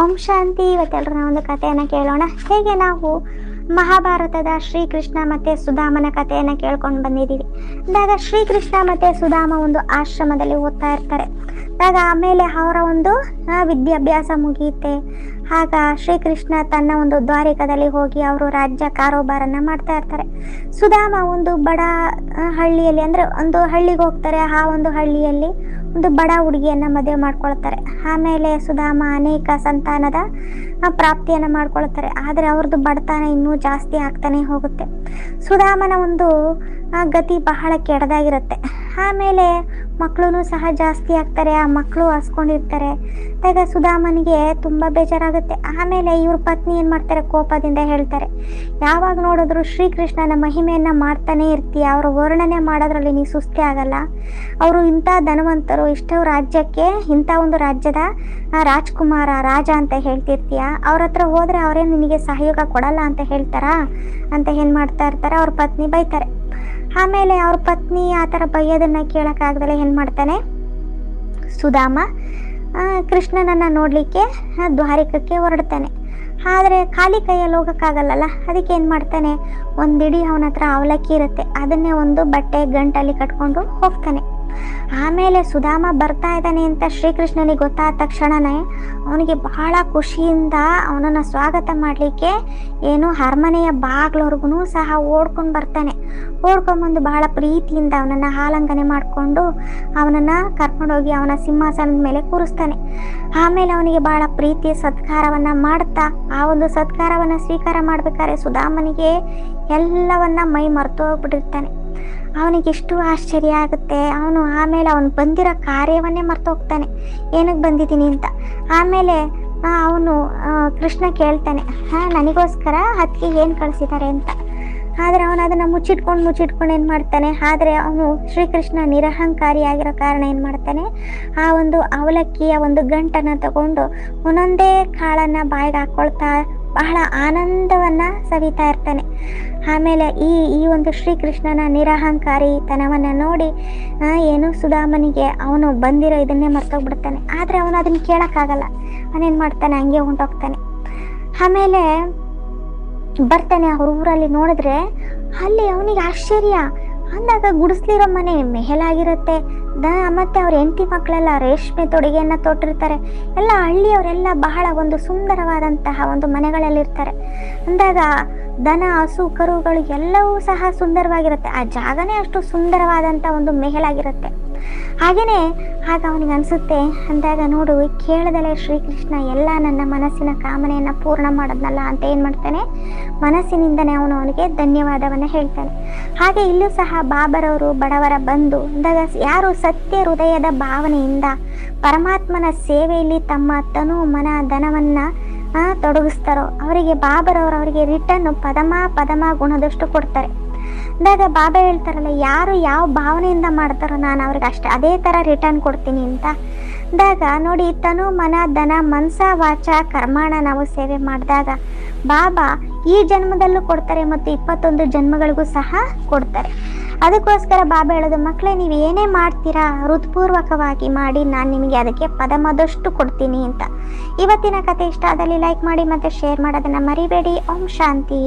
ಓಂ ಶಾಂತಿ ಇವತ್ತೆಲ್ಲರೂ ಒಂದು ಕಥೆಯನ್ನು ಕೇಳೋಣ. ಹೇಗೆ ನಾವು ಮಹಾಭಾರತದ ಶ್ರೀಕೃಷ್ಣ ಮತ್ತೆ ಸುಧಾಮನ ಕಥೆಯನ್ನು ಕೇಳ್ಕೊಂಡು ಬಂದಿದ್ದೀವಿ. ಅಂದಾಗ ಶ್ರೀಕೃಷ್ಣ ಮತ್ತೆ ಸುಧಾಮ ಒಂದು ಆಶ್ರಮದಲ್ಲಿ ಓದ್ತಾ ಇರ್ತಾರೆ. ಆಗ ಆಮೇಲೆ ಅವರ ಒಂದು ವಿದ್ಯಾಭ್ಯಾಸ ಮುಗಿಯುತ್ತೆ ಆಗ ಶ್ರೀಕೃಷ್ಣ ತನ್ನ ಒಂದು ದ್ವಾರಿಕದಲ್ಲಿ ಹೋಗಿ ಅವರು ರಾಜ್ಯ ಕಾರೋಬಾರನ್ನ ಮಾಡ್ತಾ ಇರ್ತಾರೆ. ಸುಧಾಮ ಒಂದು ಬಡ ಹಳ್ಳಿಯಲ್ಲಿ ಅಂದ್ರೆ ಒಂದು ಹಳ್ಳಿಗೆ ಹೋಗ್ತಾರೆ. ಆ ಒಂದು ಹಳ್ಳಿಯಲ್ಲಿ ಒಂದು ಬಡ ಹುಡುಗಿಯನ್ನ ಮದುವೆ ಮಾಡ್ಕೊಳ್ತಾರೆ. ಆಮೇಲೆ ಸುಧಾಮ ಅನೇಕ ಸಂತಾನದ ಪ್ರಾಪ್ತಿಯನ್ನು ಮಾಡ್ಕೊಳ್ತಾರೆ. ಆದರೆ ಅವ್ರದ್ದು ಬಡತನ ಇನ್ನೂ ಜಾಸ್ತಿ ಆಗ್ತಾನೆ ಹೋಗುತ್ತೆ. ಸುಧಾಮನ ಒಂದು ಗತಿ ಬಹಳ ಕೆಡದಾಗಿರುತ್ತೆ. ಆಮೇಲೆ ಮಕ್ಕಳು ಸಹ ಜಾಸ್ತಿ ಆಗ್ತಾರೆ, ಆ ಮಕ್ಕಳು ಹಸ್ಕೊಂಡಿರ್ತಾರೆ ಆಗ ಸುಧಾಮನಿಗೆ ತುಂಬ ಬೇಜಾರಾಗುತ್ತೆ. ಆಮೇಲೆ ಇವ್ರ ಪತ್ನಿ ಏನು ಮಾಡ್ತಾರೆ? ಕೋಪದಿಂದ ಹೇಳ್ತಾರೆ, ಯಾವಾಗ ನೋಡಿದ್ರು ಶ್ರೀಕೃಷ್ಣನ ಮಹಿಮೆಯನ್ನು ಮಾಡ್ತಾನೆ ಇರ್ತೀಯ. ಅವರ ವರ್ಣನೆ ಮಾಡೋದ್ರಲ್ಲಿ ನೀ ಸುಸ್ತಿ ಆಗಲ್ಲ. ಅವರು ಇಂಥ ಧನವಂತರು, ಇಷ್ಟು ರಾಜ್ಯಕ್ಕೆ ಇಂಥ ಒಂದು ರಾಜ್ಯದ ರಾಜ್ಕುಮಾರ, ರಾಜ ಅಂತ ಹೇಳ್ತಿರ್ತೀಯ. ಅವ್ರ ಹತ್ರ ಹೋದರೆ ಅವರೇ ನಿನಗೆ ಸಹಯೋಗ ಕೊಡಲ್ಲ ಅಂತ ಹೇಳ್ತಾರಾ? ಅಂತ ಏನು ಮಾಡ್ತಾ ಇರ್ತಾರೆ, ಅವ್ರ ಪತ್ನಿ ಬೈತಾರೆ. ಆಮೇಲೆ ಅವ್ರ ಪತ್ನಿ ಆ ಥರ ಬೈಯೋದನ್ನ ಕೇಳೋಕ್ಕಾಗ್ದಲೆ ಏನು ಮಾಡ್ತಾನೆ? ಸುಧಾಮ ಕೃಷ್ಣನನ್ನು ನೋಡಲಿಕ್ಕೆ ದ್ವಾರಿಕಕ್ಕೆ ಹೊರಡ್ತಾನೆ. ಆದರೆ ಖಾಲಿ ಕೈಯಲ್ಲಿ ಹೋಗೋಕ್ಕಾಗಲ್ಲಲ್ಲ? ಅದಕ್ಕೆ ಏನು ಮಾಡ್ತಾನೆ? ಒಂದಿಡಿ ಅವನ ಹತ್ರ ಅವಲಕ್ಕಿ ಇರುತ್ತೆ. ಅದನ್ನೇ ಒಂದು ಬಟ್ಟೆ ಗಂಟಲ್ಲಿ ಕಟ್ಕೊಂಡು ಹೋಗ್ತಾನೆ. ಆಮೇಲೆ ಸುಧಾಮ ಬರ್ತಾ ಇದ್ದಾನೆ ಅಂತ ಶ್ರೀಕೃಷ್ಣನಿಗೆ ಗೊತ್ತಾದ ತಕ್ಷಣನೇ ಅವನಿಗೆ ಬಹಳ ಖುಷಿಯಿಂದ ಅವನನ್ನು ಸ್ವಾಗತ ಮಾಡಲಿಕ್ಕೆ ಏನು ಅರಮನೆಯ ಬಾಗ್ಲವ್ರಿಗೂ ಸಹ ಓಡ್ಕೊಂಡು ಬರ್ತಾನೆ. ಓಡ್ಕೊಂಬಂದು ಬಹಳ ಪ್ರೀತಿಯಿಂದ ಅವನನ್ನು ಹಾಲಂಗನೆ ಮಾಡಿಕೊಂಡು ಅವನನ್ನು ಕರ್ಕೊಂಡೋಗಿ ಅವನ ಸಿಂಹಾಸನದ ಮೇಲೆ ಕೂರಿಸ್ತಾನೆ. ಆಮೇಲೆ ಅವನಿಗೆ ಬಹಳ ಪ್ರೀತಿಯ ಸತ್ಕಾರವನ್ನು ಮಾಡ್ತಾ, ಆ ಒಂದು ಸತ್ಕಾರವನ್ನು ಸ್ವೀಕಾರ ಮಾಡಬೇಕಾದ್ರೆ ಸುಧಾಮನಿಗೆ ಎಲ್ಲವನ್ನ ಮೈ ಮರೆತು ಹೋಗ್ಬಿಟ್ಟಿರ್ತಾನೆ. ಅವನಿಗೆ ಎಷ್ಟು ಆಶ್ಚರ್ಯ ಆಗುತ್ತೆ, ಅವನು ಆಮೇಲೆ ಅವನು ಬಂದಿರೋ ಕಾರ್ಯವನ್ನೇ ಮರ್ತು ಹೋಗ್ತಾನೆ. ಏನಕ್ಕೆ ಬಂದಿದ್ದೀನಿ ಅಂತ. ಆಮೇಲೆ ಅವನು ಕೃಷ್ಣ ಕೇಳ್ತಾನೆ, ಹಾಂ, ನನಗೋಸ್ಕರ ಹತ್ತಿಗೆ ಏನು ಕಳಿಸಿದ್ದಾರೆ ಅಂತ. ಆದರೆ ಅವನು ಅದನ್ನು ಮುಚ್ಚಿಟ್ಕೊಂಡು ಮುಚ್ಚಿಟ್ಕೊಂಡು ಏನು ಮಾಡ್ತಾನೆ? ಆದರೆ ಅವನು ಶ್ರೀಕೃಷ್ಣ ನಿರಹಂಕಾರಿಯಾಗಿರೋ ಕಾರಣ ಏನು ಮಾಡ್ತಾನೆ? ಆ ಒಂದು ಅವಲಕ್ಕಿಯ ಒಂದು ಗಂಟನ್ನು ತಗೊಂಡು ಒಂದೊಂದೇ ಕಾಳನ್ನು ಬಾಯಿಗೆ ಹಾಕ್ಕೊಳ್ತಾ ಬಹಳ ಆನಂದವನ್ನು ಸವಿತಾ ಇರ್ತಾನೆ. ಆಮೇಲೆ ಈ ಈ ಒಂದು ಶ್ರೀಕೃಷ್ಣನ ನಿರಹಂಕಾರಿತನವನ್ನು ನೋಡಿ ಏನು ಸುಧಾಮನಿಗೆ ಅವನು ಬಂದಿರೋ ಇದನ್ನೇ ಮರ್ತೋಗ್ಬಿಡ್ತಾನೆ. ಆದರೆ ಅವನು ಅದನ್ನು ಕೇಳೋಕ್ಕಾಗಲ್ಲ. ಅವನೇನು ಮಾಡ್ತಾನೆ? ಹಂಗೆ ಹೊಂಟೋಗ್ತಾನೆ. ಆಮೇಲೆ ಬರ್ತಾನೆ ಅವ್ರ ಊರಲ್ಲಿ ನೋಡಿದ್ರೆ ಅಲ್ಲಿ ಅವನಿಗೆ ಆಶ್ಚರ್ಯ. ಅಂದಾಗ ಗುಡಿಸ್ಲಿರೋ ಮನೆ ಮೆಹಲಾಗಿರುತ್ತೆ ದ, ಮತ್ತೆ ಅವ್ರ ಹೆಂಡತಿ ಮಕ್ಕಳೆಲ್ಲ ರೇಷ್ಮೆ ತೊಡುಗೆಯನ್ನ ತೊಟ್ಟಿರ್ತಾರೆ. ಎಲ್ಲ ಹಳ್ಳಿಯವರೆಲ್ಲ ಬಹಳ ಒಂದು ಸುಂದರವಾದಂತಹ ಒಂದು ಮನೆಗಳಲ್ಲಿರ್ತಾರೆ. ಅಂದಾಗ ದನ, ಹಸು, ಕರುಗಳು ಎಲ್ಲವೂ ಸಹ ಸುಂದರವಾಗಿರುತ್ತೆ. ಆ ಜಾಗನೇ ಅಷ್ಟು ಸುಂದರವಾದಂಥ ಒಂದು ಮೆಹಲಾಗಿರುತ್ತೆ ಹಾಗೆಯೇ ಆಗ ಅವನಿಗೆ ಅನಿಸುತ್ತೆ, ಅಂದಾಗ ನೋಡು ಕೇಳದಲೆ ಶ್ರೀಕೃಷ್ಣ ಎಲ್ಲ ನನ್ನ ಮನಸ್ಸಿನ ಕಾಮನೆಯನ್ನು ಪೂರ್ಣ ಮಾಡೋದ್ನಲ್ಲ ಅಂತ ಏನು ಮಾಡ್ತಾನೆ? ಮನಸ್ಸಿನಿಂದನೇ ಅವನು ಅವನಿಗೆ ಧನ್ಯವಾದವನ್ನು ಹೇಳ್ತಾನೆ. ಹಾಗೆ ಇಲ್ಲೂ ಸಹ ಬಾಬರವರು, ಬಡವರ ಬಂದು, ಅಂದಾಗ ಯಾರು ಸತ್ಯ ಹೃದಯದ ಭಾವನೆಯಿಂದ ಪರಮಾತ್ಮನ ಸೇವೆಯಲ್ಲಿ ತಮ್ಮ ತನು ಮನ, ಧನವನ್ನು ತೊಡಗಿಸ್ತಾರೋ. ಅವರಿಗೆ ಬಾಬರವರು ಅವರಿಗೆ ರಿಟರ್ನ್ ಪದಮ ಪದಮ ಗುಣದಷ್ಟು ಕೊಡ್ತಾರೆ. ಅಂದಾಗ ಬಾಬಾ ಹೇಳ್ತಾರಲ್ಲ, ಯಾರು ಯಾವ ಭಾವನೆಯಿಂದ ಮಾಡ್ತಾರೋ ನಾನು ಅವ್ರಿಗೆ ಅಷ್ಟೇ, ಅದೇ ಥರ ರಿಟರ್ನ್ ಕೊಡ್ತೀನಿ ಅಂತ. ಅಂದಾಗ ನೋಡಿ, ತನು ಮನ, ಧನ ಮನಸ ವಾಚ, ಕರ್ಮಾಣ ನಾವು ಸೇವೆ ಮಾಡಿದಾಗ ಬಾಬಾ ಈ ಜನ್ಮದಲ್ಲೂ ಕೊಡ್ತಾರೆ ಮತ್ತು ಇಪ್ಪತ್ತೊಂದು ಜನ್ಮಗಳಿಗೂ ಸಹ ಕೊಡ್ತಾರೆ. ಅದಕ್ಕೋಸ್ಕರ ಬಾಬಾ ಹೇಳೋದು ಮಕ್ಕಳೇ ನೀವು ಏನೇ ಮಾಡ್ತೀರಾ? ಹೃತ್ಪೂರ್ವಕವಾಗಿ ಮಾಡಿ, ನಾನು ನಿಮಗೆ ಅದಕ್ಕೆ ಪದಮದಷ್ಟು ಕೊಡ್ತೀನಿ ಅಂತ. ಇವತ್ತಿನ ಕತೆ ಇಷ್ಟ ಆದಲ್ಲಿ ಲೈಕ್ ಮಾಡಿ ಮತ್ತು ಶೇರ್ ಮಾಡೋದನ್ನು ಮರಿಬೇಡಿ. ಓಂ ಶಾಂತಿ.